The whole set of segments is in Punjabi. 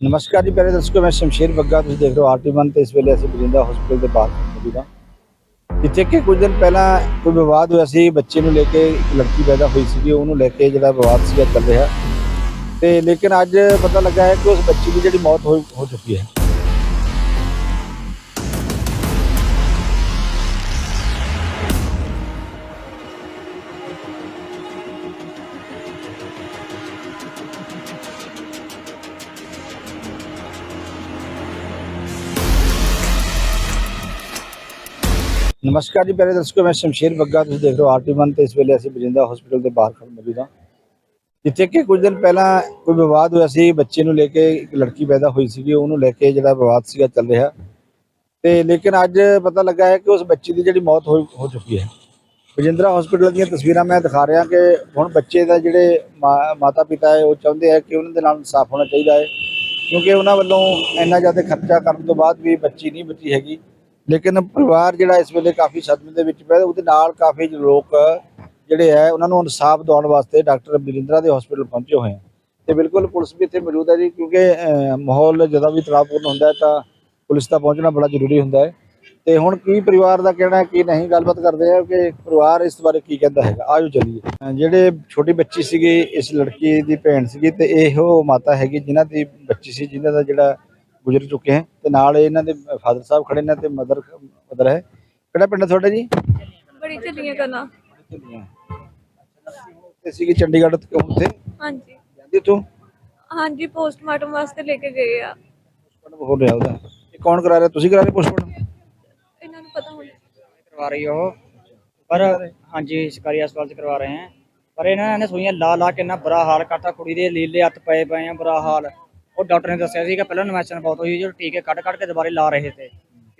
ਨਮਸਕਾਰ ਜੀ, ਪਿਆਰੇ ਦਰਸ਼ਕੋ, ਮੈਂ ਸ਼ਮਸ਼ੀਰ ਬੱਗਾ, ਤੁਸੀਂ ਦੇਖ ਰਹੇ ਹੋ ਆਰਟੀ1 ਤੇ ਇਸ ਵੇਲੇ ਅਸੀਂ ਬਰਿੰਦਾ ਹਸਪੀਟਲ ਦੇ ਬਾਹਰ ਮੌਜੂਦ ਜਿੱਥੇ ਕਿ ਕੁਝ ਦਿਨ ਪਹਿਲਾਂ ਕੋਈ ਵਿਵਾਦ ਹੋਇਆ ਸੀ, ਬੱਚੇ ਨੂੰ ਲੈ ਕੇ ਇੱਕ ਲੜਕੀ ਪੈਦਾ ਹੋਈ ਸੀਗੀ ਉਹਨੂੰ ਲੈ ਕੇ ਜਿਹੜਾ ਵਿਵਾਦ ਸੀਗਾ ਚੱਲ ਰਿਹਾ। ਤੇ ਲੇਕਿਨ ਅੱਜ ਪਤਾ ਲੱਗਾ ਹੈ ਕਿ ਉਸ ਬੱਚੀ ਦੀ ਜਿਹੜੀ ਮੌਤ ਹੋ ਚੁੱਕੀ ਹੈ। ਨਮਸਕਾਰ ਜੀ ਪਿਆਰੇ ਦਰਸ਼ਕੋ ਮੈਂ ਸ਼ਮਸ਼ੀਰ ਬੱਗਾ, ਤੁਸੀਂ ਦੇਖ ਰਹੇ ਹੋ ਆਰਟੀ1 ਤੇ ਇਸ ਵੇਲੇ ਅਸੀਂ ਬਜਿੰਦਾ ਹਸਪੀਟਲ ਦੇ ਬਾਹਰ ਖੜ੍ਹ ਮੌਜੂਦ ਹਾਂ। ਜਿੱਥੇ ਕਿ ਕੁਝ ਦਿਨ ਪਹਿਲਾਂ ਕੋਈ ਵਿਵਾਦ ਹੋਇਆ ਸੀ, ਬੱਚੇ ਨੂੰ ਲੈ ਕੇ ਇੱਕ ਲੜਕੀ ਪੈਦਾ ਹੋਈ ਸੀਗੀ, ਉਹਨੂੰ ਲੈ ਕੇ ਜਿਹੜਾ ਵਿਵਾਦ ਸੀਗਾ ਚੱਲ ਰਿਹਾ। ਤੇ ਲੇਕਿਨ ਅੱਜ ਪਤਾ ਲੱਗਾ ਹੈ ਕਿ ਉਸ ਬੱਚੀ ਦੀ ਜਿਹੜੀ ਮੌਤ ਹੋ ਹੋ ਚੁੱਕੀ ਹੈ। ਬਜਿੰਦਰਾ ਹਸਪੀਟਲ ਦੀਆਂ ਤਸਵੀਰਾਂ ਮੈਂ ਦਿਖਾ ਰਿਹਾ ਕਿ ਹੁਣ ਬੱਚੇ ਦਾ ਜਿਹੜੇ ਮਾਤਾ ਪਿਤਾ ਹੈ, ਉਹ ਚਾਹੁੰਦੇ ਹੈ ਕਿ ਉਹਨਾਂ ਦੇ ਨਾਲ ਇਨਸਾਫ ਹੋਣਾ ਚਾਹੀਦਾ ਹੈ। ਕਿਉਂਕਿ ਉਹਨਾਂ ਵੱਲੋਂ ਇੰਨਾ ਜ਼ਿਆਦਾ ਖਰਚਾ ਕਰਨ ਤੋਂ ਬਾਅਦ ਵੀ ਬੱਚੀ ਨਹੀਂ ਬਚੀ ਹੈਗੀ। ਲੇਕਿਨ ਪਰਿਵਾਰ ਜਿਹੜਾ ਇਸ ਵੇਲੇ ਕਾਫੀ ਸਦਮੇ ਦੇ ਵਿੱਚ ਪਿਆ ਉਹਦੇ ਨਾਲ ਕਾਫੀ ਲੋਕ ਜਿਹੜੇ ਹੈ, ਉਹਨਾਂ ਨੂੰ ਇਨਸਾਫ ਦਿਵਾਉਣ ਵਾਸਤੇ ਡਾਕਟਰ ਬਲਿੰਦਰਾ ਦੇ ਹਸਪੀਟਲ ਪਹੁੰਚੇ ਹੋਏ ਹੈ ਤੇ ਬਿਲਕੁਲ ਪੁਲਿਸ ਵੀ ਇੱਥੇ ਮੌਜੂਦ ਹੈ ਜੀ, ਕਿਉਂਕਿ ਮਾਹੌਲ ਜਦੋਂ ਵੀ ਤਣਾਅਪੂਰਨ ਹੁੰਦਾ ਹੈ ਤਾਂ ਪੁਲਿਸ ਦਾ ਪਹੁੰਚਣਾ ਬੜਾ ਜ਼ਰੂਰੀ ਹੁੰਦਾ ਹੈ। ਤੇ ਹੁਣ ਕੀ ਪਰਿਵਾਰ ਦਾ ਕਹਿਣਾ ਕੀ ਨਹੀਂ, ਗੱਲਬਾਤ ਕਰਦੇ ਆ ਕਿ ਪਰਿਵਾਰ ਇਸ ਬਾਰੇ ਕੀ ਕਹਿੰਦਾ ਹੈਗਾ। ਆਜੋ ਚੱਲੀਏ। ਜਿਹੜੇ ਛੋਟੀ ਬੱਚੀ ਸੀਗੀ, ਇਸ ਲੜਕੀ ਦੀ ਭੈਣ ਸੀਗੀ ਤੇ ਇਹੋ ਮਾਤਾ ਹੈਗੀ, ਜਿਨ੍ਹਾਂ ਦੀ ਬੱਚੀ ਸੀ, ਜਿਨ੍ਹਾਂ ਦਾ ਜਿਹੜਾ ਗੁਜ਼ਰ ਚੁੱਕੇ ਹਨ ਤੇ ਨਾਲ ਇਹਨਾਂ ਦੇ ਫਾਦਰ ਸਾਹਿਬ ਖੜੇ ਨੇ ਤੇ ਮਦਰ ਮਦਰ ਹੈ। ਕਿਹੜਾ ਪਿੰਡ ਤੁਹਾਡਾ ਜੀ? ਬੜੀ ਚੱਲੀਆਂ ਕਰਨਾ ਤੇ ਸੀਗੇ ਚੰਡੀਗੜ੍ਹ ਤੋਂ ਉੱਥੇ? ਹਾਂਜੀ। ਜਾਂਦੇ ਤੋਂ ਹਾਂਜੀ ਪੋਸਟਮਾਰਟਮ ਵਾਸਤੇ ਲੈ ਕੇ ਗਏ ਆ। ਪੋਸਟਮਾਰਟਮ ਹੋ ਰਿਹਾ ਉਹਦਾ। ਇਹ ਕੌਣ ਕਰਾ ਰਿਹਾ? ਤੁਸੀਂ ਕਰਾ ਰਹੇ ਪੋਸਟਮਾਰਟਮ? ਇਹਨਾਂ ਨੂੰ ਪਤਾ ਹੋਣਾ। ਕਰਵਾ ਰਹੀ ਉਹ। ਪਰ ਹਾਂਜੀ ਸਰਕਾਰੀ ਹਸਪਤਾਲ ਚ ਕਰਵਾ ਰਹੇ ਹਨ ਪਰ ਇਹਨਾਂ ਨੇ ਸੋਈਆਂ ਲਾ ਲਾ ਕੇ ਨਾ ਬੁਰਾ ਹਾਲ ਕਰਤਾ। ਕੁੜੀ ਦੇ ਲੀਲੇ ਹੱਥ ਪਏ ਪਏ ਆ ਬੁਰਾ ਹਾਲ। ਉਹ ਡਾਕਟਰ ਨੇ ਦੱਸਿਆ ਸੀ ਕਿ ਪਹਿਲਾਂ ਇਨਫੈਕਸ਼ਨ ਬਹੁਤ ਹੋਈ ਜੋ ਟੀਕੇ ਕੱਢ ਕੱਢ ਕੇ ਦੁਬਾਰੇ ਲਾ ਰਹੇ ਤੇ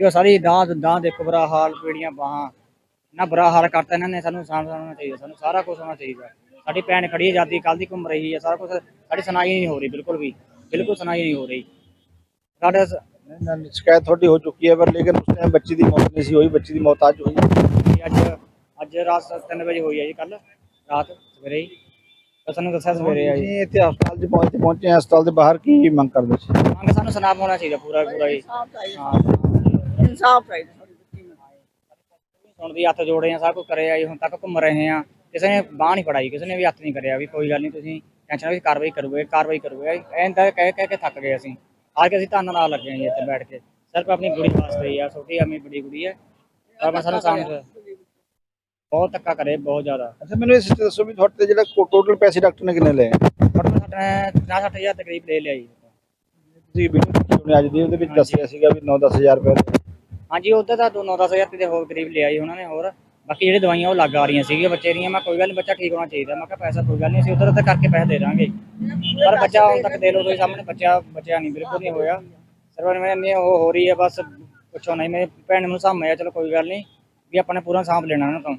ਇਹ ਸਾਰੀ ਦਾਂ ਦਾਂ ਦੇਖੋ ਬੁਰਾ ਹਾਲ ਪੀੜੀਆਂ ਬਾਹਾਂ ਇੰਨਾ ਬੁਰਾ ਹਾਲ ਕਰਤਾ ਇਹਨਾਂ ਨੇ ਸਾਨੂੰ ਸਾਂਭ ਹੋਣਾ ਚਾਹੀਦਾ ਸਾਨੂੰ ਸਾਰਾ ਕੁਝ ਹੋਣਾ ਚਾਹੀਦਾ। ਸਾਡੀ ਭੈਣ ਖੜੀ ਹੈ ਜਾਂਦੀ ਕੱਲ ਦੀ ਘੁੰਮ ਰਹੀ ਹੈ ਸਾਰਾ ਕੁਝ ਸਾਡੀ ਸੁਣਾਈ ਨਹੀਂ ਹੋ ਰਹੀ ਬਿਲਕੁਲ ਵੀ ਬਿਲਕੁਲ ਸੁਣਾਈ ਨਹੀਂ ਹੋ ਰਹੀ। ਸਾਡੇ ਨਾ, ਨਾ, ਸ਼ਿਕਾਇਤ ਤੁਹਾਡੀ ਹੋ ਚੁੱਕੀ ਹੈ ਪਰ ਲੇਕਿਨ ਉਸ ਟਾਈਮ ਬੱਚੀ ਦੀ ਮੌਤ ਨਹੀਂ ਸੀ ਹੋਈ ਬੱਚੀ ਦੀ ਮੌਤ ਅੱਜ ਹੋਈ ਅੱਜ ਅੱਜ ਰਾਤ 3 ਵਜੇ ਹੋਈ ਹੈ ਜੀ ਕੱਲ ਰਾਤ ਸਵੇਰੇ ਹੀ। ਸਾਨੂੰ ਦੱਸਿਆ ਸਵੇਰੇ ਆ ਜੀ ਜੀ ਇੱਥੇ ਹਸਪਤਾਲ 'ਚ ਪਹੁੰਚੇ ਪਹੁੰਚੇ ਹਸਪਤਾਲ ਦੇ ਬਾਹਰ ਕੀ ਮੰਗ ਕਰਦੇ ਸੀ? ਮੰਗ ਸਾਨੂੰ ਸੁਨਾਮ ਹੋਣਾ ਚਾਹੀਦਾ ਪੂਰਾ ਪੂਰਾ ਹਾਂ। ਇਨਸਾਫ ਚਾਹੀਦਾ ਸਾਡੀ ਬੱਚੀ ਨੂੰ। ਹੁਣ ਦੀ ਹੱਥ ਜੋੜੇ ਆ ਸਭ ਕੁਝ ਕਰਿਆ ਜੀ ਹੁਣ ਤੱਕ ਘੁੰਮ ਰਹੇ ਆ। ਕਿਸੇ ਨੇ ਬਾਹ ਨਹੀਂ ਫੜਾਈ ਕਿਸੇ ਨੇ ਵੀ ਹੱਥ ਨਹੀਂ ਕਰਿਆ ਵੀ ਕੋਈ ਗੱਲ ਨਹੀਂ ਤੁਸੀਂ ਟੈਨਸ਼ਨ ਵੀ ਕਾਰਵਾਈ ਕਰੋਗੇ ਕਾਰਵਾਈ ਕਰੋਗੇ। ਐਂ ਤਾਂ ਕਹਿ ਕਹਿ ਕੇ ਥੱਕ ਗਏ ਅਸੀਂ। ਅੱਜ ਅਸੀਂ ਧੰਨ ਨਾਲ ਲੱਗੇ ਜੀ ਇੱਥੇ ਬੈਠ ਕੇ। ਸਿਰਫ ਆਪਣੀ ਕੁੜੀ ਵਾਸਤੇ ਆ ਛੋਟੀ ਅਮੀ ਬੜੀ ਕੁੜੀ ਹੈ ਪਰ ਮੈਂ ਸਾਨੂੰ ਸਾਹਮਣੇ ਬਹੁਤ ਧੱਕਾ ਕਰੇ ਬਹੁਤ ਜ਼ਿਆਦਾ। ਅੱਛਾ ਮੈਨੂੰ ਇਸ 'ਚ ਦੱਸੋ ਵੀ ਤੁਹਾਡੇ ਤੇ ਜਿਹੜਾ ਟੋਟਲ ਪੈਸੇ ਡਾਕਟਰ ਨੇ ਕਿੰਨੇ ਲਏ? 50 60000 ਤਕਰੀਬ ਲੈ ਲਿਆ ਜੀ। ਤੁਸੀਂ ਵੀਡੀਓ ਸੁਣੀ ਅੱਜ ਦੀ ਉਹਦੇ ਵਿੱਚ ਦੱਸਿਆ ਸੀਗਾ ਵੀ 9-10000 ਰੁਪਏ ਹਾਂਜੀ ਉਧਰ ਤਾਂ ਦੋ 9-10000 ਰੁਪਏ ਦੇ ਹੋਰ ਕਰੀਬ ਲਿਆ ਜੀ ਉਹਨਾਂ ਨੇ ਹੋਰ। ਬਾਕੀ ਜਿਹੜੇ ਦਵਾਈਆਂ ਉਹ ਲੱਗ ਆ ਰਹੀਆਂ ਸੀਗੀਆਂ ਬੱਚੇ ਦੀਆਂ। ਮੈਂ ਕੋਈ ਗੱਲ ਨਹੀਂ ਬੱਚਾ ਠੀਕ ਹੋਣਾ ਚਾਹੀਦਾ। ਮੈਂ ਕਿਹਾ ਪੈਸਾ ਕੋਈ ਗੱਲ ਨਹੀਂ ਅਸੀਂ ਉਧਰ ਤਾਂ ਕਰਕੇ ਪੈਸੇ ਦੇ ਦਾਂਗੇ। ਪਰ ਬੱਚਾ ਹੁਣ ਤੱਕ ਦੇ ਲੋ ਤੁਸੀਂ ਸਾਹਮਣੇ ਬੱਚਾ ਬੱਚਾ ਨਹੀਂ ਬਿਲਕੁਲ ਨਹੀਂ ਹੋਇਆ। ਸਰਵਰ ਮੈਂ ਇੰਨੀ ਉਹ ਹੋ ਰਹੀ ਹੈ ਬਸ ਪੁੱਛੋ ਨਹੀਂ ਮੇਰੀ ਭੈਣ ਨੂੰ ਸਾਹਮਣੇ ਚਲੋ ਕੋਈ ਗੱਲ ਨਹੀਂ ਵੀ ਆਪਾਂ ਨੇ ਪੂਰਾ ਸਾਂਭ ਲੈਣਾ ਉਹਨਾਂ ਤੋਂ।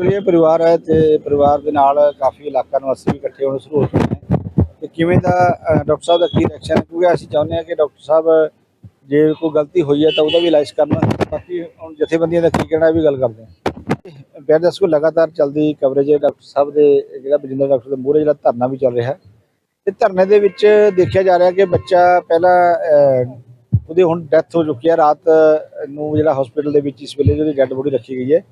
ਬਿਲਕੁਲ ਇਹ ਪਰਿਵਾਰ ਹੈ ਤੇ ਪਰਿਵਾਰ ਦੇ ਨਾਲ ਕਾਫੀ ਇਲਾਕਾ ਨਿਵਾਸੀ ਵੀ ਇਕੱਠੇ ਹੋਣੇ ਸ਼ੁਰੂ ਹੋ ਚੁੱਕੇ ਨੇ ਤੇ ਕਿਵੇਂ ਦਾ ਡਾਕਟਰ ਸਾਹਿਬ ਦਾ ਕੀ ਰਿਐਕਸ਼ਨ ਹੈ? ਕਿਉਂਕਿ ਅਸੀਂ ਚਾਹੁੰਦੇ ਹਾਂ ਕਿ ਡਾਕਟਰ ਸਾਹਿਬ, ਜੇ ਕੋਈ ਗਲਤੀ ਹੋਈ ਹੈ ਤਾਂ ਉਹਦਾ ਵੀ ਇਲਾਜ ਕਰਨਾ ਬਾਕੀ ਹੁਣ ਜਥੇਬੰਦੀਆਂ ਦਾ ਕੀ ਕਹਿਣਾ ਇਹ ਵੀ ਗੱਲ ਕਰਦੇ ਹਾਂ। ਪਿਆਰ ਦਰਸ਼ਕੋ ਲਗਾਤਾਰ ਚੱਲਦੀ ਕਵਰੇਜ ਹੈ। ਡਾਕਟਰ ਸਾਹਿਬ ਦੇ, ਜਿਹੜਾ ਬਜਿੰਦਰ ਡਾਕਟਰ ਦੇ ਮੂਹਰੇ ਜਿਹੜਾ ਧਰਨਾ ਵੀ ਚੱਲ ਰਿਹਾ ਹੈ। ਤੇ ਧਰਨੇ ਦੇ ਵਿੱਚ ਦੇਖਿਆ ਜਾ ਰਿਹਾ ਕਿ ਬੱਚਾ ਪਹਿਲਾਂ ਉਹਦੀ ਹੁਣ ਡੈਥ ਹੋ ਚੁੱਕੀ ਹੈ। ਰਾਤ ਨੂੰ ਜਿਹੜਾ ਹਸਪੀਟਲ ਦੇ ਵਿੱਚ ਇਸ ਵੇਲੇ ਜਿਹੜੀ ਡੈੱਡ ਬੋਡੀ ਰੱਖੀ ਗਈ ਹੈ।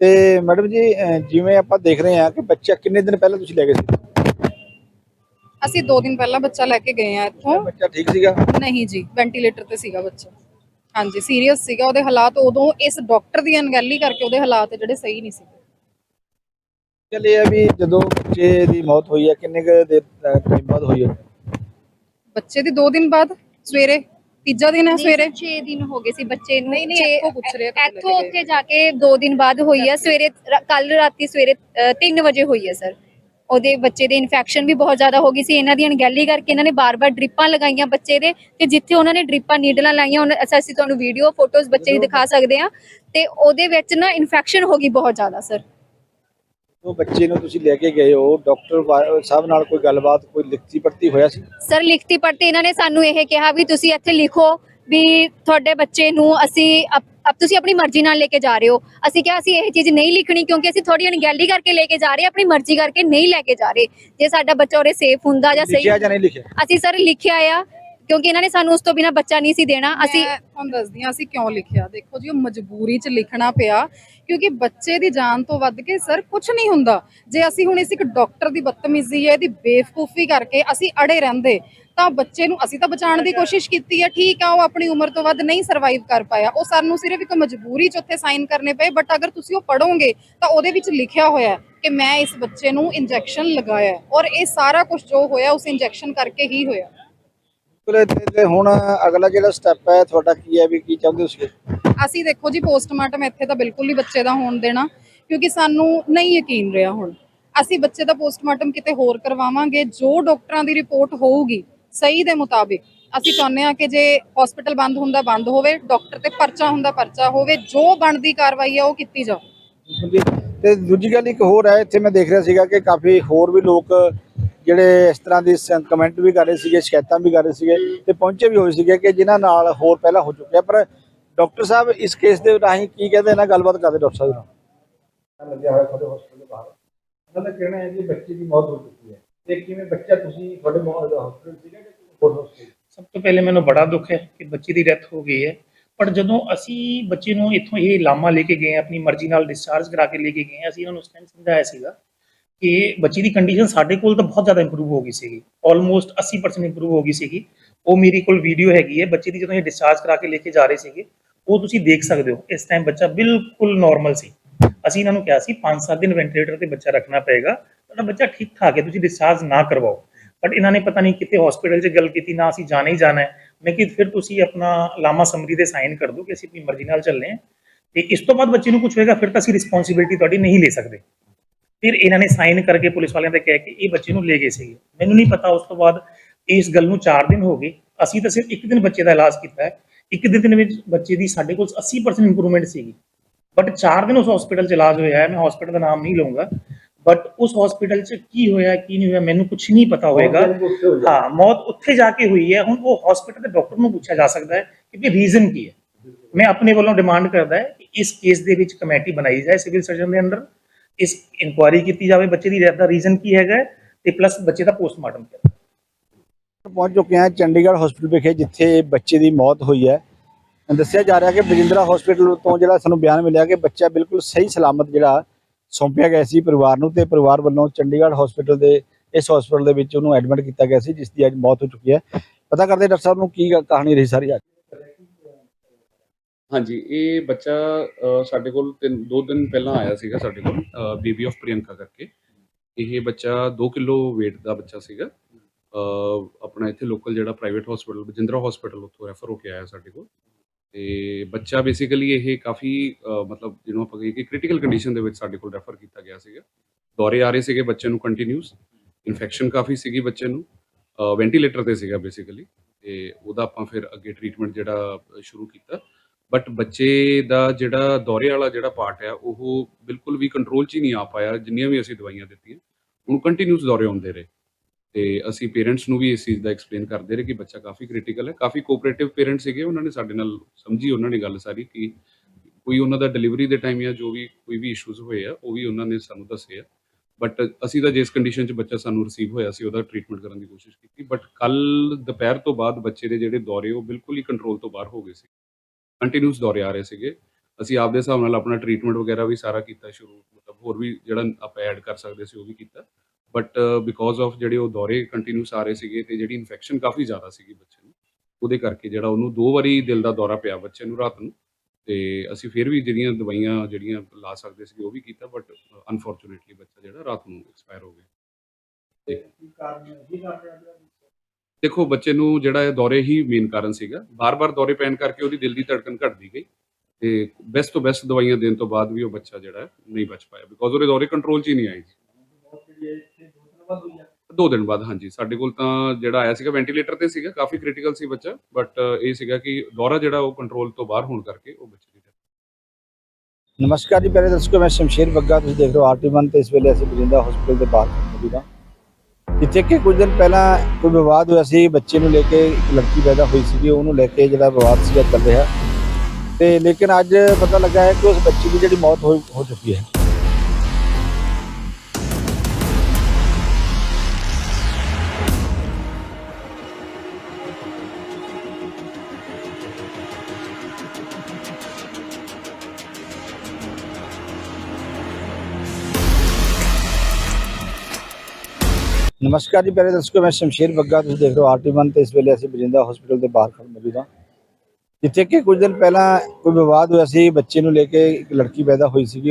ਤੇ ਮੈਡਮ ਜੀ ਅਹ ਜਿਵੇਂ ਆਪਾਂ ਦੇਖ ਰਹੇ ਹਾਂ ਕਿ ਬੱਚਾ ਕਿੰਨੇ ਦਿਨ ਪਹਿਲਾਂ ਤੁਸੀਂ ਲੈ ਗਏ ਸੀ? ਅਸੀਂ 2 ਦਿਨ ਪਹਿਲਾਂ ਬੱਚਾ ਲੈ ਕੇ ਗਏ ਆ ਇੱਥੋਂ। ਬੱਚਾ ਠੀਕ ਸੀਗਾ? ਨਹੀਂ ਜੀ ਵੈਂਟੀਲੇਟਰ ਤੇ ਸੀਗਾ ਬੱਚਾ। ਹਾਂਜੀ ਸੀਰੀਅਸ ਸੀਗਾ। ਉਹਦੇ ਹਾਲਾਤ ਉਦੋਂ ਇਸ ਡਾਕਟਰ ਦੀ ਅਣਗਹਿਲੀ ਕਰਕੇ ਉਹਦੇ ਹਾਲਾਤ ਜਿਹੜੇ ਸਹੀ ਨਹੀਂ ਸੀ ਚੱਲ ਇਹ ਹੈ ਵੀ ਜਦੋਂ ਬੱਚੇ ਦੀ ਮੌਤ ਹੋਈ ਹੈ ਕਿੰਨੇ ਕੁ ਦੇਰ ਟਾਈਮ ਬਾਅਦ ਹੋਈ ਹੈ? ਬੱਚੇ ਦੀ 2 ਦਿਨ ਬਾਅਦ ਸਵੇਰੇ। ਤੀਜਾ ਦਿਨ ਹੈ ਸਵੇਰੇ? 6 ਦਿਨ ਹੋ ਗਏ ਸੀ ਬੱਚੇ ਨੂੰ। ਨਹੀਂ, ਨਹੀਂ, ਛੇ- ਇੱਥੋਂ ਪੁੱਛ ਰਹੇ ਆ ਇੱਥੋਂ ਉੱਥੇ ਜਾ ਕੇ 2 ਦਿਨ ਬਾਅਦ ਹੋਈ ਹੈ ਸਵੇਰੇ ਕੱਲ ਰਾਤੀ ਸਵੇਰੇ 3 ਵਜੇ ਹੋਈ ਹੈ ਸਰ। ਉਹਦੇ ਬੱਚੇ ਦੇ ਇਨਫੈਕਸ਼ਨ ਵੀ ਬਹੁਤ ਜ਼ਿਆਦਾ ਹੋ ਗਈ ਸੀ। ਇਹਨਾਂ ਦੀ ਅਣਗਹਿਲੀ ਕਰਕੇ ਇਹਨਾਂ ਨੇ ਬਾਰ-ਬਾਰ ਡ੍ਰਿਪਾਂ ਲਗਾਈਆਂ ਬੱਚੇ ਦੇ ਤੇ ਜਿੱਥੇ ਉਹਨਾਂ ਨੇ ਡ੍ਰਿਪਾਂ ਨੀਡਲਾਂ ਲਾਈਆਂ ਉਹਨਾਂ ਅੱਛਾ ਅਸੀਂ ਤੁਹਾਨੂੰ ਵੀਡੀਓ ਫੋਟੋਜ਼ ਬੱਚੇ ਦੀ ਦਿਖਾ ਸਕਦੇ ਆ ਤੇ ਉਹਦੇ ਵਿੱਚ ਨਾ ਇਨਫੈਕਸ਼ਨ ਹੋ ਗਈ ਬਹੁਤ ਜ਼ਿਆਦਾ ਸਰ। ਉਹ ਬੱਚੇ ਨੂੰ ਤੁਸੀਂ ਲੈ ਕੇ ਗਏ ਹੋ ਡਾਕਟਰ ਸਾਹਿਬ ਨਾਲ ਕੋਈ ਗੱਲਬਾਤ ਕੋਈ ਲਿਖਤੀ ਪੜਤੀ ਹੋਇਆ ਸੀ? ਸਰ ਲਿਖਤੀ ਪੜ੍ਹਤੇ ਇਹਨਾਂ ਨੇ ਸਾਨੂੰ ਇਹ ਕਿਹਾ ਵੀ ਤੁਸੀਂ ਇੱਥੇ ਲਿਖੋ ਵੀ ਤੁਹਾਡੇ ਬੱਚੇ ਨੂੰ ਅਸੀਂ ਅਬ ਤੁਸੀਂ ਆਪਣੀ ਮਰਜ਼ੀ ਨਾਲ ਲੈ ਕੇ ਜਾ ਰਹੇ ਹੋ। ਅਸੀਂ ਕਿਹਾ ਅਸੀਂ ਇਹ ਚੀਜ਼ ਨਹੀਂ ਲਿਖਣੀ ਕਿਉਂਕਿ ਅਸੀਂ ਥੋੜੀ ਅਣਗਹਿਲੀ ਕਰਕੇ ਲੈ ਕੇ ਜਾ ਰਹੇ ਆਪਣੀ ਮਰਜ਼ੀ ਕਰਕੇ ਨਹੀਂ ਲੈ ਕੇ ਜਾ ਰਹੇ। ਜੇ ਸਾਡਾ ਬੱਚਾ ਉਰੇ ਸੇਫ ਹੁੰਦਾ ਜਾਂ ਸਹੀ ਲਿਖਿਆ ਜਾਂ ਨਹੀਂ ਲਿਖਿਆ? ਅਸੀਂ ਸਰ ਲਿਖਿਆ ਆ ਕਿਉਂਕਿ ਇਹਨਾਂ ਨੇ ਸਾਨੂੰ ਉਸ ਤੋਂ ਬਿਨਾ ਬੱਚਾ ਨਹੀਂ ਸੀ ਦੇਣਾ। ਅਸੀਂ ਮੈਂ ਤੁਹਾਨੂੰ ਦੱਸਦੀ ਹਾਂ ਅਸੀਂ ਕਿਉਂ ਲਿਖਿਆ? ਦੇਖੋ ਜੀ ਉਹ ਮਜਬੂਰੀ 'ਚ ਲਿਖਣਾ ਪਿਆ ਕਿਉਂਕਿ ਬੱਚੇ ਦੀ ਜਾਨ ਤੋਂ ਵੱਧ ਕੇ ਸਰ ਕੁਝ ਨਹੀਂ ਹੁੰਦਾ। ਜੇ ਅਸੀਂ ਹੁਣ ਇਸ ਇੱਕ ਡਾਕਟਰ ਦੀ ਬਦਤਮੀਜ਼ੀ ਹੈ ਇਹਦੀ ਬੇਵਕੂਫੀ ਕਰਕੇ ਅਸੀਂ ਅੜੇ ਰਹਿੰਦੇ ਤਾਂ ਬੱਚੇ ਨੂੰ ਅਸੀਂ ਤਾਂ ਬਚਾਉਣ ਦੀ ਕੋਸ਼ਿਸ਼ ਕੀਤੀ ਹੈ। ਠੀਕ ਆ ਉਹ ਆਪਣੀ ਉਮਰ ਤੋਂ ਵੱਧ ਨਹੀਂ ਸਰਵਾਈਵ ਕਰ ਪਾਇਆ। ਉਹ ਸਾਨੂੰ ਸਿਰਫ ਇੱਕ ਮਜਬੂਰੀ 'ਚ ਉੱਥੇ ਸਾਈਨ ਕਰਨੇ ਪਏ ਬਟ ਅਗਰ ਤੁਸੀਂ ਉਹ ਪੜੋਗੇ ਤਾਂ ਉਹਦੇ ਵਿੱਚ ਲਿਖਿਆ ਹੋਇਆ ਹੈ ਕਿ ਮੈਂ ਇਸ ਬੱਚੇ ਨੂੰ ਇੰਜੈਕਸ਼ਨ ਲਗਾਇਆ ਹੈ। ਔਰ ਇਹ ਸਾਰਾ ਕੁਝ ਜੋ ਹੋਇਆ ਉਸ ਇੰਜੈਕਸ਼ਨ ਕਰਕੇ ਹੀ ਹੋਇਆ। ਬਿਲਕੁਲ ਤੇ- ਤੇ ਹੁਣ ਅਗਲਾ ਜਿਹੜਾ ਸਟੈਪ ਹੈ ਤੁਹਾਡਾ ਕੀ ਹੈ ਵੀ ਕੀ ਚਾਹੁੰਦੇ ਹੋ ਤੁਸੀਂ? ਅਸੀਂ ਦੇਖੋ ਜੀ ਪੋਸਟਮਾਰਟਮ ਇੱਥੇ ਤਾਂ ਬਿਲਕੁਲ ਨਹੀਂ ਬੱਚੇ ਦਾ ਹੋਣ ਦੇਣਾ ਕਿਉਂਕਿ ਸਾਨੂੰ ਨਹੀਂ ਯਕੀਨ ਰਿਹਾ ਹੁਣ। ਅਸੀਂ ਬੱਚੇ ਦਾ ਪੋਸਟਮਾਰਟਮ ਕਿਤੇ ਹੋਰ ਕਰਵਾਵਾਂਗੇ ਜੋ ਡਾਕਟਰਾਂ ਦੀ ਰਿਪੋਰਟ ਹੋਊਗੀ ਸਹੀ ਦੇ ਮੁਤਾਬਿਕ। ਅਸੀਂ ਚਾਹੁੰਦੇ ਹਾਂ ਕਿ ਜੇ ਹਸਪੀਟਲ ਬੰਦ ਹੁੰਦਾ ਬੰਦ ਹੋਵੇ ਡਾਕਟਰ ਤੇ ਪਰਚਾ ਹੁੰਦਾ ਪਰਚਾ ਹੋਵੇ ਜੋ ਬਣਦੀ ਕਾਰਵਾਈ ਆ ਉਹ ਕੀਤੀ ਜਾਵੇ। ਤੇ ਦੂਜੀ ਗੱਲ ਇੱਕ ਹੋਰ ਹੈ ਇੱਥੇ ਮੈਂ ਦੇਖ ਰਿਹਾ ਸੀਗਾ ਕਿ ਕਾਫੀ ਹੋਰ ਵੀ ਲੋਕ ਜਿਹੜੇ ਇਸ ਤਰ੍ਹਾਂ ਦੀ ਕਮੈਂਟ ਵੀ ਕਰ ਰਹੇ ਸੀਗੇ ਸ਼ਿਕਾਇਤਾਂ ਵੀ ਕਰ ਰਹੇ ਸੀਗੇ ਤੇ ਪਹੁੰਚੇ ਵੀ ਹੋਏ ਸੀਗੇ ਕਿ ਜਿਨ੍ਹਾਂ ਨਾਲ ਹੋਰ ਪਹਿਲਾਂ ਹੋ ਚੁੱਕਿਆ। ਪਰ ਡਾਕਟਰ ਸਾਹਿਬ ਇਸ ਕੇਸ ਦੇ ਰਾਹੀਂ ਕੀ ਕਹਿੰਦੇ ਇਹਨਾਂ ਗੱਲਬਾਤ ਕਰਦੇ ਡਾਕਟਰ ਸਾਹਿਬ ਨਾਲ। ਲੱਗਿਆ ਹੋਇਆ ਤੁਹਾਡੇ ਹਸਪੀਟਲ ਦੇ ਬਾਹਰ। ਉਹਨਾਂ ਦਾ ਕਹਿਣਾ ਹੈ ਕਿ ਬੱਚੇ ਦੀ ਮੌਤ ਹੋ ਚੁੱਕੀ ਹੈ। ਤੇ ਕਿਵੇਂ ਬੱਚਾ ਤੁਸੀਂ ਤੁਹਾਡੇ ਹਸਪੀਟਲ ਸੀਗਾ ਕਿ ਹੋਰ ਹਸਪੀਟਲ ਸਭ ਤੋਂ ਪਹਿਲੇ ਮੈਨੂੰ ਬੜਾ ਦੁੱਖ ਹੈ ਕਿ ਬੱਚੇ ਦੀ ਡੈਥ ਹੋ ਗਈ ਹੈ। ਪਰ ਜਦੋਂ ਅਸੀਂ ਬੱਚੇ ਨੂੰ ਇੱਥੋਂ ਇਹ ਲਾਮਾ ਲੈ ਕੇ ਗਏ ਆਪਣੀ ਮਰਜ਼ੀ ਨਾਲ ਡਿਸਚਾਰਜ ਕਰਾ ਕੇ ਲੈ ਕੇ ਗਏ ਅਸੀਂ ਉਹਨਾਂ ਨੂੰ ਉਸ ਟਾਈਮ ਸਮਝਾਇਆ ਸੀਗਾ। ਕਿ ਬੱਚੇ ਦੀ ਕੰਡੀਸ਼ਨ ਸਾਡੇ ਕੋਲ ਤਾਂ ਬਹੁਤ ਜ਼ਿਆਦਾ ਇੰਪਰੂਵ ਹੋ ਗਈ ਸੀਗੀ। ਆਲਮੋਸਟ 80% ਇੰਪਰੂਵ ਹੋ ਗਈ ਸੀਗੀ। ਉਹ ਮੇਰੀ ਕੋਲ ਵੀਡੀਓ ਹੈਗੀ ਹੈ। ਬੱਚੇ ਦੀ ਜਦੋਂ ਇਹ ਡਿਸਚਾਰਜ ਕਰਾ ਕੇ ਲੈ ਕੇ ਜਾ ਰਹੇ ਸੀਗੇ, ਉਹ ਤੁਸੀਂ ਦੇਖ ਸਕਦੇ ਹੋ। ਇਸ ਟਾਈਮ ਬੱਚਾ ਬਿਲਕੁਲ ਨਾਰਮਲ ਸੀ। ਅਸੀਂ ਇਹਨਾਂ ਨੂੰ ਕਿਹਾ ਸੀ 5-7 ਦਿਨ ਵੈਂਟੀਲੇਟਰ ਤੇ ਬੱਚਾ ਰੱਖਣਾ ਪਏਗਾ। ਤੁਹਾਡਾ ਬੱਚਾ ਠੀਕ ਠਾਕ ਹੈ, ਤੁਸੀਂ ਡਿਸਚਾਰਜ ਨਾ ਕਰਵਾਓ। ਬਟ ਇਹਨਾਂ ਨੇ ਪਤਾ ਨਹੀਂ ਕਿਤੇ ਹਸਪੀਟਲ 'ਚ ਗੱਲ ਕੀਤੀ, ਨਾ ਅਸੀਂ ਜਾਣਾ ਹੀ ਜਾਣਾ ਹੈ। ਮੈਂ ਕਿ ਫਿਰ ਤੁਸੀਂ ਆਪਣਾ ਲਾਮਾ ਸਮਰੀ ਦੇ ਸਾਈਨ ਕਰ ਦਿਓ ਕਿ ਅਸੀਂ ਆਪਣੀ ਮਰਜ਼ੀ ਨਾਲ ਚੱਲਨੇ ਹਾਂ। ਤੇ ਇਸ ਤੋਂ ਬਾਅਦ ਬੱਚੇ ਨੂੰ ਕੁਝ ਹੋਏਗਾ, ਫਿਰ ਤਾਂ ਅਸੀਂ ਰਿਸਪੌਂਸਿਬਿਲਟੀ ਤੁਹਾਡੀ ਨਹੀਂ ਲੈ ਸਕਦੇ। ਫਿਰ ਇਹਨਾਂ ਨੇ ਸਾਈਨ ਕਰਕੇ ਪੁਲਿਸ ਵਾਲਿਆਂ ਤੇ ਕਹਿ ਕੇ ਇਹ ਬੱਚੇ ਨੂੰ ਲੈ ਗਏ ਸੀਗੇ। ਮੈਨੂੰ ਨਹੀਂ ਪਤਾ ਉਸ ਤੋਂ ਬਾਅਦ ਇਸ ਗੱਲ ਨੂੰ 4 ਦਿਨ ਹੋ ਗਏ। ਅਸੀਂ ਤਾਂ ਸਿਰਫ ਇੱਕ ਦਿਨ ਬੱਚੇ ਦਾ ਇਲਾਜ ਕੀਤਾ ਹੈ। ਇੱਕ ਦਿਨ ਵਿੱਚ ਬੱਚੇ ਦੀ ਸਾਡੇ ਕੋਲ 80% ਇੰਪਰੂਵਮੈਂਟ ਸੀਗੀ। ਬਟ 4 ਦਿਨ ਉਸ ਹਸਪੀਟਲ 'ਚ ਇਲਾਜ ਹੋਇਆ ਹੈ। ਮੈਂ ਹਸਪੀਟਲ ਦਾ ਨਾਮ ਨਹੀਂ ਲਵਾਂਗਾ ਬਟ ਉਸ ਹਸਪੀਟਲ 'ਚ ਕੀ ਹੋਇਆ ਕੀ ਨਹੀਂ ਹੋਇਆ ਮੈਨੂੰ ਕੁਝ ਨਹੀਂ ਪਤਾ ਹੋਏਗਾ। ਹਾਂ ਮੌਤ ਉੱਥੇ ਜਾ ਕੇ ਹੋਈ ਹੈ। ਹੁਣ ਉਹ ਹਸਪੀਟਲ ਦੇ ਡਾਕਟਰ ਨੂੰ ਪੁੱਛਿਆ ਜਾ ਸਕਦਾ ਹੈ ਕਿ ਵੀ ਰੀਜ਼ਨ ਕੀ ਹੈ। ਮੈਂ ਆਪਣੇ ਵੱਲੋਂ ਡਿਮਾਂਡ ਕਰਦਾ ਹੈ ਕਿ ਇਸ ਕੇਸ ਦੇ ਵਿੱਚ ਕਮੇਟੀ ਬਣਾਈ ਜਾਏ ਸਿਵਲ ਸਰਜਨ ਦੇ ਅੰਡਰ ਇਸ ਇਨਕੁਆਇਰੀ ਕੀਤੀ ਜਾਵੇ, ਬੱਚੇ ਦੀ ਡੈਥ ਦਾ ਰੀਜ਼ਨ ਕੀ ਹੈਗਾ ਤੇ ਪਲੱਸ ਬੱਚੇ ਦਾ ਪੋਸਟਮਾਰਟਮ ਕੀਤਾ ਪਹੁੰਚ ਚੁੱਕੇ ਹਾਂ ਚੰਡੀਗੜ੍ਹ ਹਸਪੀਟਲ ਵਿਖੇ, ਜਿੱਥੇ ਬੱਚੇ ਦੀ ਮੌਤ ਹੋਈ ਹੈ। ਦੱਸਿਆ ਜਾ ਰਿਹਾ ਕਿ ਬਜਿੰਦਰਾ ਹਸਪੀਟਲ ਤੋਂ ਜਿਹੜਾ ਸਾਨੂੰ ਬਿਆਨ ਮਿਲਿਆ ਕਿ ਬੱਚਾ ਬਿਲਕੁਲ ਸਹੀ ਸਲਾਮਤ ਜਿਹੜਾ ਸੌਂਪਿਆ ਗਿਆ ਸੀ ਪਰਿਵਾਰ ਨੂੰ ਤੇ ਪਰਿਵਾਰ ਵੱਲੋਂ ਚੰਡੀਗੜ੍ਹ ਹਸਪੀਟਲ ਦੇ, ਇਸ ਹਸਪੀਟਲ ਦੇ ਵਿੱਚ ਉਹਨੂੰ ਐਡਮਿਟ ਕੀਤਾ ਗਿਆ ਸੀ, ਜਿਸ ਦੀ ਅੱਜ ਮੌਤ ਹੋ ਚੁੱਕੀ ਹੈ। ਪਤਾ ਕਰਦੇ ਡਾਕਟਰ ਸਾਹਿਬ ਨੂੰ ਕੀ ਕਹਾਣੀ ਰਹੀ ਸਾਰੀ ਅੱਜ। ਹਾਂਜੀ ਇਹ ਬੱਚਾ ਅ, ਸਾਡੇ ਕੋਲ ਤਿੰਨ ਦੋ ਦਿਨ ਪਹਿਲਾਂ ਆਇਆ ਸੀਗਾ ਸਾਡੇ ਕੋਲ ਬੇਬੀ ਆਫ ਪ੍ਰਿਯੰਕਾ ਕਰਕੇ। ਇਹ ਬੱਚਾ 2 ਕਿਲੋ weight ਦਾ ਬੱਚਾ ਸੀਗਾ। ਅ, ਆਪਣਾ ਇੱਥੇ ਲੋਕਲ ਜਿਹੜਾ ਪ੍ਰਾਈਵੇਟ ਹਸਪੀਟਲ ਬਜਿੰਦਰਾ ਹਸਪੀਟਲ ਉੱਥੋਂ ਰੈਫਰ ਹੋ ਕੇ ਆਇਆ ਸਾਡੇ ਕੋਲ। ਤੇ ਬੱਚਾ ਬੇਸਿਕਲੀ ਇਹ ਕਾਫੀ ਅ, ਮਤਲਬ ਜਿਹਨੂੰ ਆਪਾਂ ਕਹੀਏ ਕਿ ਕ੍ਰਿਟੀਕਲ ਕੰਡੀਸ਼ਨ ਦੇ ਵਿੱਚ ਸਾਡੇ ਕੋਲ ਰੈਫਰ ਕੀਤਾ ਗਿਆ ਸੀਗਾ। ਦੌਰੇ ਆ ਰਹੇ ਸੀਗੇ ਬੱਚੇ ਨੂੰ ਕੰਟੀਨਿਊਸ ਇਨਫੈਕਸ਼ਨ ਕਾਫੀ ਸੀਗੀ ਬੱਚੇ ਨੂੰ। ਵੈਂਟੀਲੇਟਰ ਤੇ ਸੀਗਾ ਬੇਸਿਕਲੀ ਤੇ ਉਹਦਾ ਆਪਾਂ ਫਿਰ ਅੱਗੇ ਟ੍ਰੀਟਮੈਂਟ ਜਿਹੜਾ ਸ਼ੁਰੂ ਕੀਤਾ। ਬਟ ਬੱਚੇ ਦਾ ਜਿਹੜਾ ਦੌਰੇ ਵਾਲਾ ਜਿਹੜਾ ਪਾਰਟ ਆ ਉਹ ਬਿਲਕੁਲ ਵੀ ਕੰਟਰੋਲ 'ਚ ਹੀ ਨਹੀਂ ਆ ਪਾਇਆ, ਜਿੰਨੀਆਂ ਵੀ ਅਸੀਂ ਦਵਾਈਆਂ ਦਿੱਤੀਆਂ ਉਹਨੂੰ ਕੰਟੀਨਿਊਸ ਦੌਰੇ ਆਉਂਦੇ ਰਹੇ। ਤੇ ਅਸੀਂ ਪੇਰੈਂਟਸ ਨੂੰ ਵੀ ਇਸ ਚੀਜ਼ ਦਾ ਐਕਸਪਲੇਨ ਕਰਦੇ ਰਹੇ ਕਿ ਬੱਚਾ ਕਾਫੀ ਕ੍ਰਿਟੀਕਲ ਹੈ, ਕਾਫੀ ਕੋਆਪਰੇਟਿਵ ਪੇਰੈਂਟਸ ਸੀਗੇ, ਉਹਨਾਂ ਨੇ ਸਾਡੇ ਨਾਲ ਸਮਝੀ, ਉਹਨਾਂ ਨੇ ਗੱਲ ਸਾਰੀ ਕਿ ਕੋਈ ਉਹਨਾਂ ਦਾ ਡਿਲੀਵਰੀ ਦੇ ਟਾਈਮ ਜਾਂ ਜੋ ਵੀ ਕੋਈ ਵੀ ਇਸ਼ੂਜ਼ ਹੋਏ ਆ, ਉਹ ਵੀ ਉਹਨਾਂ ਨੇ ਸਾਨੂੰ ਦੱਸੇ ਆ। ਬਟ ਅਸੀਂ ਤਾਂ ਜਿਸ ਕੰਡੀਸ਼ਨ 'ਚ ਬੱਚਾ ਸਾਨੂੰ ਰਿਸੀਵ ਹੋਇਆ ਸੀ, ਉਹਦਾ ਟ੍ਰੀਟਮੈਂਟ ਕਰਨ ਦੀ ਕੋਸ਼ਿਸ਼ ਕੀਤੀ। ਬਟ ਕੱਲ ਦੁਪਹਿਰ ਤੋਂ ਬਾਅਦ ਬੱਚੇ ਦੇ ਜਿਹੜੇ ਦੌਰੇ, ਉਹ ਬਿਲਕੁਲ ਹੀ ਕੰਟਰੋਲ ਤੋਂ ਬਾਹਰ ਹੋ ਗਏ ਸੀ। ਕੰਟੀਨਿਊਸ ਦੌਰੇ ਆ ਰਹੇ ਸੀਗੇ। ਅਸੀਂ ਆਪਦੇ ਹਿਸਾਬ ਨਾਲ ਆਪਣਾ ਟ੍ਰੀਟਮੈਂਟ ਵਗੈਰਾ ਵੀ ਸਾਰਾ ਕੀਤਾ ਸ਼ੁਰੂ, ਮਤਲਬ ਹੋਰ ਵੀ ਜਿਹੜਾ ਆਪਾਂ ਐਡ ਕਰ ਸਕਦੇ ਸੀ ਉਹ ਵੀ ਕੀਤਾ। ਬਟ ਬਿਕੋਜ਼ ਆਫ ਜਿਹੜੇ ਉਹ ਦੌਰੇ ਕੰਟੀਨਿਊਸ ਆ ਰਹੇ ਸੀਗੇ ਤੇ ਜਿਹੜੀ ਇਨਫੈਕਸ਼ਨ ਕਾਫੀ ਜ਼ਿਆਦਾ ਸੀਗੀ ਬੱਚੇ ਨੂੰ, ਉਹਦੇ ਕਰਕੇ ਜਿਹੜਾ ਉਹਨੂੰ ਦੋ ਵਾਰੀ ਦਿਲ ਦਾ ਦੌਰਾ ਪਿਆ ਬੱਚੇ ਨੂੰ ਰਾਤ ਨੂੰ ਤੇ ਅਸੀਂ ਫਿਰ ਵੀ ਜਿਹੜੀਆਂ ਦਵਾਈਆਂ ਜਿਹੜੀਆਂ ਲਾ ਸਕਦੇ ਸੀ ਉਹ ਵੀ ਕੀਤਾ ਬਟ ਅਨਫੋਰਚੂਨੇਟਲੀ ਬੱਚਾ ਜਿਹੜਾ ਰਾਤ ਨੂੰ ਐਕਸਪਾਇਰ ਹੋ ਗਿਆ। ਦੇਖੋ, ਬੱਚੇ ਨੂੰ ਜਿਹੜਾ ਇਹ ਦੌਰੇ ਹੀ ਮੇਨ ਕਾਰਨ ਸੀਗਾ। ਬਾਰ-ਬਾਰ ਦੌਰੇ ਪੈਣ ਕਰਕੇ ਉਹਦੀ ਦਿਲ ਦੀ ਧੜਕਨ ਘਟਦੀ ਗਈ ਤੇ ਬੈਸਟ ਤੋਂ ਬੈਸਟ ਦਵਾਈਆਂ ਦੇਣ ਤੋਂ ਬਾਅਦ ਵੀ ਉਹ ਬੱਚਾ ਜਿਹੜਾ ਨਹੀਂ ਬਚ ਪਾਇਆ ਬਿਕੋਜ਼ ਉਹਦੇ ਦੌਰੇ ਕੰਟਰੋਲ 'ਚ ਹੀ ਨਹੀਂ ਆਏ ਦੋ ਦਿਨ ਬਾਅਦ, ਹਾਂਜੀ। ਸਾਡੇ ਕੋਲ ਤਾਂ ਜਿਹੜਾ ਆਇਆ ਸੀਗਾ ਵੈਂਟੀਲੇਟਰ ਤੇ ਸੀਗਾ, ਕਾਫੀ ਕ੍ਰਿਟੀਕਲ ਸੀ ਬੱਚਾ ਬਟ ਇਹ ਸੀਗਾ ਕਿ ਦੌਰਾ ਜਿਹੜਾ ਉਹ ਕੰਟਰੋਲ ਤੋਂ ਬਾਹਰ ਹੋਣ ਕਰਕੇ ਉਹ ਬੱਚੇ ਦੀ ਨਮਸਕਾਰ ਜੀ ਪਿਆਰੇ ਦਰਸ਼ਕੋ ਮੈਂ ਸ਼ਮਸ਼ੇਰ ਬੱਗਾ, ਤੁਸੀਂ ਦੇਖ ਰਹੇ ਹੋ ਆਰਟੀ1 ਤੇ ਇਸ ਵੇਲੇ ਅਸੀਂ ਬਜਿੰਦਰਾ ਹਸਪੀਟਲ ਦੇ ਬਾਹਰ ਮੌਜੂਦ ਹਾਂ। ਜਿੱਥੇ ਕਿ ਕੁਝ ਦਿਨ ਪਹਿਲਾਂ ਕੋਈ ਵਿਵਾਦ ਹੋਇਆ ਸੀ, ਬੱਚੇ ਨੂੰ ਲੈ ਕੇ ਇੱਕ ਲੜਕੀ ਪੈਦਾ ਹੋਈ ਸੀਗੀ, ਉਹਨੂੰ ਲੈ ਕੇ ਜਿਹੜਾ ਵਿਵਾਦ ਸੀਗਾ ਚੱਲ ਰਿਹਾ। ਤੇ ਲੇਕਿਨ ਅੱਜ ਪਤਾ ਲੱਗਾ ਹੈ ਕਿ ਉਸ ਬੱਚੀ ਦੀ ਜਿਹੜੀ ਮੌਤ ਹੋ ਹੋ ਚੁੱਕੀ ਹੈ। ਨਮਸਕਾਰ ਜੀ ਪਿਆਰੇ ਦਰਸ਼ਕੋ ਮੈਂ ਸ਼ਮਸ਼ੀਰ ਬੱਗਾ, ਤੁਸੀਂ ਦੇਖ ਰਹੇ ਹੋ ਆਰਟੀ1 ਤੇ ਇਸ ਵੇਲੇ ਅਸੀਂ ਬਜਿੰਦਾ ਹਸਪੀਟਲ ਦੇ ਬਾਹਰ ਖੜ ਮੌਜੂਦ ਹਾਂ। ਜਿੱਥੇ ਕਿ ਕੁਝ ਦਿਨ ਪਹਿਲਾਂ ਕੋਈ ਵਿਵਾਦ ਹੋਇਆ ਸੀ, ਬੱਚੇ ਨੂੰ ਲੈ ਕੇ ਇੱਕ ਲੜਕੀ ਪੈਦਾ ਹੋਈ ਸੀਗੀ।